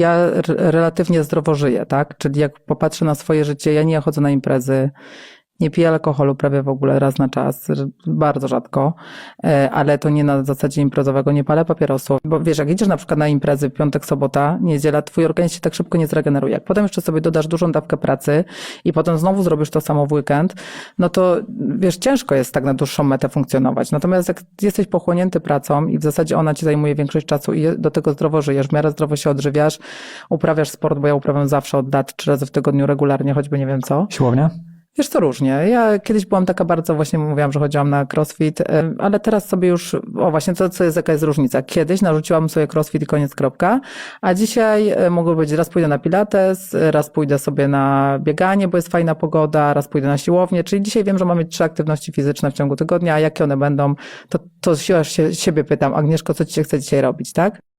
Ja relatywnie zdrowo żyję, tak? Czyli jak popatrzę na swoje życie, ja nie chodzę na imprezy, nie piję alkoholu prawie w ogóle raz na czas, bardzo rzadko, e, ale to nie na zasadzie imprezowego, nie palę papierosów, bo wiesz, jak idziesz na przykład na imprezy piątek, sobota, niedziela, twój organizm się tak szybko nie zregeneruje. Jak potem jeszcze sobie dodasz dużą dawkę pracy i potem znowu zrobisz to samo w weekend, no to wiesz, ciężko jest tak na dłuższą metę funkcjonować. Natomiast jak jesteś pochłonięty pracą i w zasadzie ona ci zajmuje większość czasu i do tego zdrowo żyjesz, w miarę zdrowo się odżywiasz, uprawiasz sport, bo ja uprawiam zawsze od lat, trzy razy w tygodniu regularnie, choćby nie wiem co. Siłownia? Wiesz co, różnie. Ja kiedyś byłam taka bardzo, właśnie mówiłam, że chodziłam na crossfit, em, ale teraz sobie już, o właśnie, to co jest, jaka jest różnica. Kiedyś narzuciłam sobie crossfit i koniec, kropka, a dzisiaj e, mogło być, raz pójdę na pilates, e, raz pójdę sobie na bieganie, bo jest fajna pogoda, raz pójdę na siłownię, czyli dzisiaj wiem, że mam mieć trzy aktywności fizyczne w ciągu tygodnia, a jakie one będą, to, to się siebie pytam, Agnieszko, co ci się chce dzisiaj robić, tak?